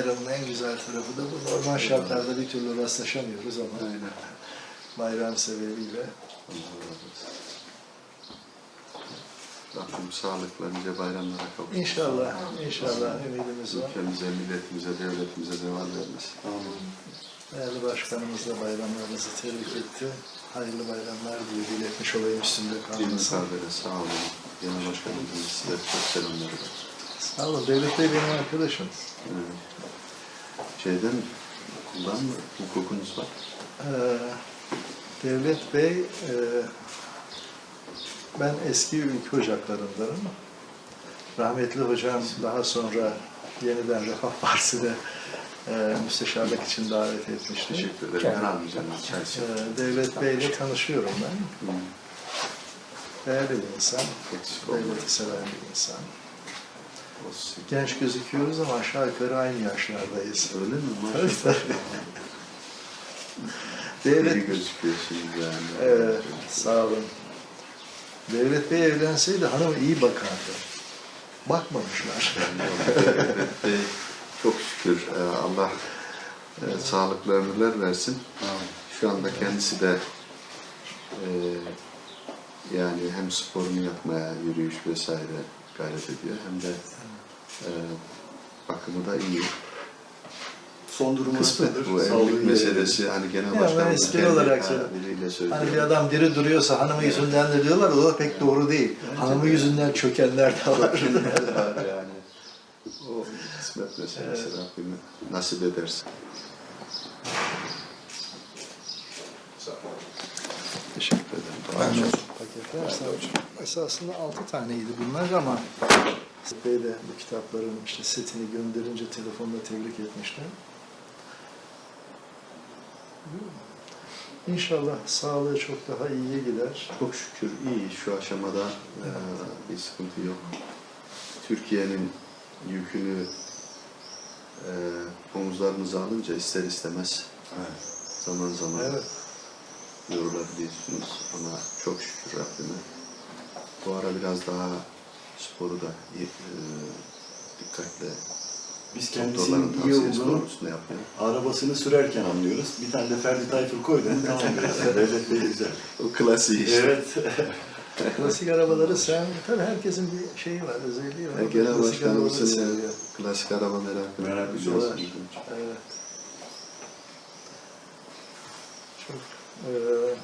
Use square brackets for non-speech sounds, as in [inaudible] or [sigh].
Bayramın en güzel tarafı da bu. Normal şartlarda bir türlü rastlaşamıyoruz ama Aynen. bayram sebebiyle. Rabbim sağlıkla nice bayramlara kavuşsun. İnşallah, inşallah ümidimiz var. Ülkemize, milletimize, devletimize zeval vermesin. Değerli başkanımız da bayramlarınızı tebrik etti. Hayırlı bayramlar diye iletmiş olayım üstünde Din kalmasın. sağ olun. Genel başkanımızın size çok selamları var. Olun. Devlet Bey benim arkadaşım. Evet. Şeyden okuldan mı hukukunuz var? Ee, Devlet Bey, e, ben eski ülke ocaklarındanım. Rahmetli hocam daha sonra yeniden Refah Partisi'ne e, müsteşarlık için davet etmişti. Teşekkür ederim. Ben almayacağım. Ee, Devlet Bey ile tanışıyorum ben. Hı. Değerli bir insan, devleti seven bir insan. Genç gözüküyoruz ama aşağı yukarı aynı yaşlardayız. Öyle mi? Maşallah. tabii. İyi Devlet, gözüküyorsunuz yani. evet, sağ olun. Devlet Bey evlenseydi hanım iyi bakardı. Bakmamışlar. Devlet Bey çok şükür e, Allah e, sağlıklı ömürler versin. Şu anda kendisi de e, yani hem sporunu yapmaya, yürüyüş vesaire gayret ediyor hem de e, bakımı da iyi. Son durumu Kısmet nasıldır? Bu evlilik iyi. meselesi hani genel Ya ben başkanımız espri olarak söyledim. diliyle söylüyor. Hani bir adam diri duruyorsa hanımı yüzünden de diyorlar, o da pek doğru değil. Hanımı yüzünden çökenler de var. var [laughs] yani. O kısmet meselesi Rabbim nasip ederse. Teşekkür ederim. Paketler. Esasında altı taneydi bunlar ama Bey de bu kitapların işte setini gönderince telefonla tebrik etmişler. İnşallah sağlığı çok daha iyiye gider. Çok şükür iyi şu aşamada e, bir sıkıntı yok. Türkiye'nin yükünü e, omuzlarınıza alınca ister istemez zaman zaman Evet. yorulabiliyorsunuz ama çok şükür Rabbime. Bu ara biraz daha sporu da e, dikkatle Biz kendisinin iyi olduğunu arabasını sürerken anlıyoruz. Bir tane de Ferdi Tayfur koydu. [laughs] tamam diyoruz. Devlet Bey güzel. O klasiği işte. Evet. [laughs] Klasik arabaları sen, tabii herkesin bir şeyi var, özelliği var. Ya genel Klasik arabaları seviyor. seviyor. Klasik araba merakı. Merak Güzel. ediyorlar. Evet. Çok, eee